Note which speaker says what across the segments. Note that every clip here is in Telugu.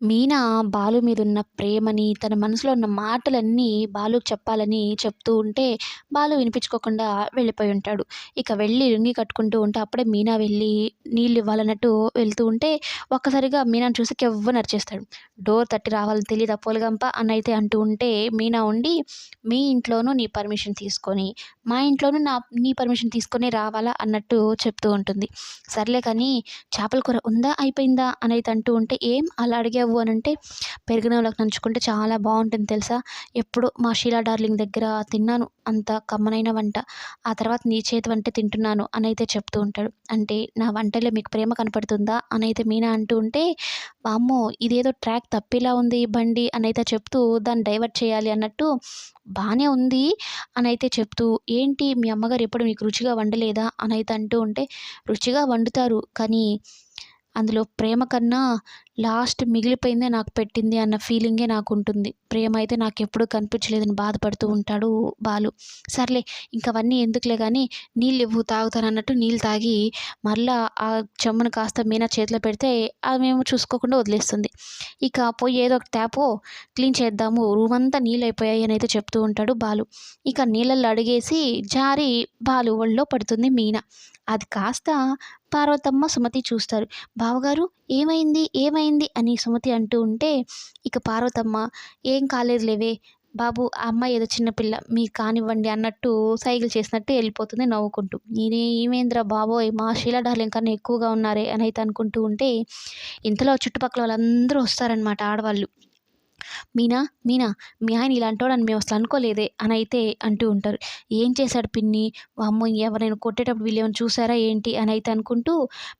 Speaker 1: మీనా బాలు మీదున్న ప్రేమని, తన మనసులో ఉన్న మాటలన్నీ బాలుకు చెప్పాలని చెప్తూ ఉంటే, బాలు వినిపించుకోకుండా వెళ్ళిపోయి ఉంటాడు. ఇక వెళ్ళి లుంగీ కట్టుకుంటూ ఉంటే, అప్పుడే మీనా వెళ్ళి నీళ్ళు ఇవ్వాలన్నట్టు వెళ్తూ ఉంటే, ఒక్కసారిగా మీనాని చూసి కెవ్వున అరిచేస్తాడు. డోర్ తట్టి రావాలని తెలియదు పోలగంప అని అయితే అంటూ ఉంటే, మీనా ఉండి మీ ఇంట్లోనూ నీ పర్మిషన్ తీసుకొని, మా ఇంట్లోనూ నా నీ పర్మిషన్ తీసుకొని రావాలా అన్నట్టు చెప్తూ ఉంటుంది. సర్లే కానీ చేపల కూర ఉందా అయిపోయిందా అని అయితే అంటూ ఉంటే, ఏం అలా అడిగావు అని అంటే పెరుగన్నంలోకి నంచుకుంటే చాలా బాగుంటుంది తెలుసా? ఎప్పుడు మా షీలా డార్లింగ్ దగ్గర తిన్నాను అంత కమ్మనైన వంట. ఆ తర్వాత నీ చేతి వంట తింటున్నాను అని అయితే చెప్తూ ఉంటాడు. అంటే నా వంటలో మీకు ప్రేమ కనపడుతుందా? అని అయితే మీనా అంటూ ఉంటే వామ్మో ఇదేదో ట్రాక్ తప్పేలా ఉంది బండి అని అయితే చెప్తూ దాన్ని డైవర్ట్ చేయాలి అన్నట్టు బాగానే ఉంది అని అయితే చెప్తూ ఏంటి మీ అమ్మగారు ఎప్పుడు మీకు రుచిగా వండలేదా? అని అయితే అంటూ ఉంటే రుచిగా వండుతారు కానీ అందులో ప్రేమ కన్నా లాస్ట్ మిగిలిపోయిందే నాకు పెట్టింది అన్న ఫీలింగే నాకు ఉంటుంది ప్రేమ అయితే నాకు ఎప్పుడూ కనిపించలేదని బాధపడుతూ ఉంటాడు బాలు. సర్లే ఇంకా అవన్నీ ఎందుకులే కానీ నీళ్ళు ఇవ్వు తాగుతాను అన్నట్టు నీళ్ళు తాగి మళ్ళా ఆ చెమ్మను కాస్త మీనా చేతిలో పెడితే అది మేము చూసుకోకుండా వదిలేస్తుంది. ఇక పోయి ఏదో ఒక ట్యాపో క్లీన్ చేద్దాము. రూమ్ అంతా నీళ్ళు అయిపోయాయి అని అయితే చెప్తూ ఉంటాడు బాలు. ఇక నీళ్ళల్లో అడిగేసి జారి బాలు ఒళ్ళో పడుతుంది మీనా. అది కాస్త పార్వతమ్మ సుమతి చూస్తారు. బావగారు ఏమైంది? ఏమైంది? అని సుమతి అంటూ ఉంటే ఇక పార్వతమ్మ ఏం కాలేదులేవే బాబు ఆ అమ్మాయి ఏదో చిన్నపిల్ల మీకు కానివ్వండి అన్నట్టు సైకిల్ చేసినట్టు వెళ్ళిపోతుంది నవ్వుకుంటూ. నేనే ఏమేంద్రా బాబోయ్? మా షీలా డార్లింగ్ కన్నా ఎక్కువగా ఉన్నారే అని అయితే అనుకుంటూ ఉంటే ఇంతలో చుట్టుపక్కల వాళ్ళందరూ వస్తారనమాట ఆడవాళ్ళు. మీనా మీనా మీ ఆయన ఇలాంటోడని మేము అసలు అనుకోలేదే అని అయితే అంటూ ఉంటారు. ఏం చేశాడు పిన్ని? వామ్మో ఎవరైనా కొట్టేటప్పుడు వీళ్ళు ఏమైనా చూసారా ఏంటి అని అయితే అనుకుంటూ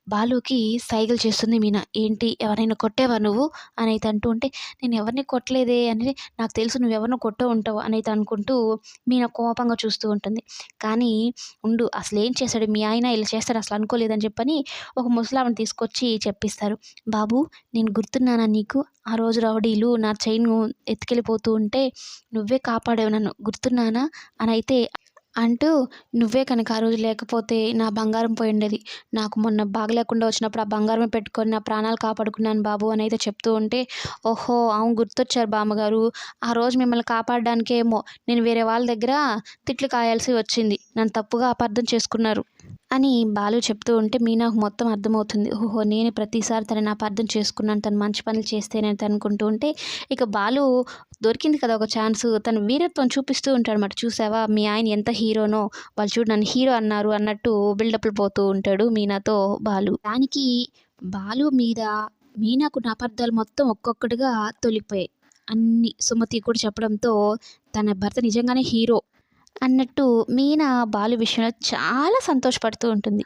Speaker 1: బాలుకి సైగలు చేస్తుంది మీనా. ఏంటి ఎవరైనా కొట్టేవా నువ్వు? అని అయితే అంటూ ఉంటే నేను ఎవరిని కొట్టలేదే అని నాకు తెలుసు నువ్వు ఎవరిని కొట్టే ఉంటావు అని అయితే అనుకుంటూ మీనా కోపంగా చూస్తూ ఉంటుంది. కానీ ఉండు అసలు ఏం చేశాడు? మీ ఆయన ఇలా చేస్తాడు అసలు అనుకోలేదని చెప్పని ఒక ముసలామని తీసుకొచ్చి చెప్పిస్తారు. బాబు నేను గుర్తున్నానా నీకు? ఆ రోజు రౌడీలు నా చైన్ ఎత్తుకెళ్ళిపోతూ ఉంటే నువ్వే కాపాడావు నన్ను గుర్తున్నానా? అని అయితే అంటూ నువ్వే కనుక ఆ రోజు లేకపోతే నా బంగారం పోయి ఉండేది. నాకు మొన్న బాగలేకుండా వచ్చినప్పుడు ఆ బంగారమే పెట్టుకొని నా ప్రాణాలు కాపాడుకున్నాను బాబు అని అయితే చెప్తూ ఉంటే ఓహో అవును గుర్తొచ్చారు బామ్మగారు. ఆ రోజు మిమ్మల్ని కాపాడడానికేమో నేను వేరే వాళ్ళ దగ్గర తిట్లు కాయాల్సి వచ్చింది. నన్ను తప్పుగా అపార్థం చేసుకున్నారు. అని బాలు చెప్తూ ఉంటే మీనాకు మొత్తం అర్థమవుతుంది. ఓహో నేను ప్రతిసారి తనని అర్థం చేసుకున్నాను. తను మంచి పనులు చేస్తేనే అనుకుంటూ ఉంటే ఇక బాలు దొరికింది కదా ఒక ఛాన్స్. తన వీరత్వం చూపిస్తూ ఉంటాడు అన్నమాట చూసావా? మీ ఆయన ఎంత హీరోనో? వాళ్ళు చూడు నన్ను హీరో అన్నారు అన్నట్టు బిల్డప్లు పోతూ ఉంటాడు మీనాతో బాలు. దానికి బాలు మీద మీనాకు నాపార్థాలు మొత్తం ఒక్కొక్కటిగా తొలిపోయాయి. అన్ని సుమతి కూడా చెప్పడంతో తన భర్త నిజంగానే హీరో. అన్నట్టు మీనా బాలు విషయంలో చాలా సంతోషపడుతూ ఉంటుంది.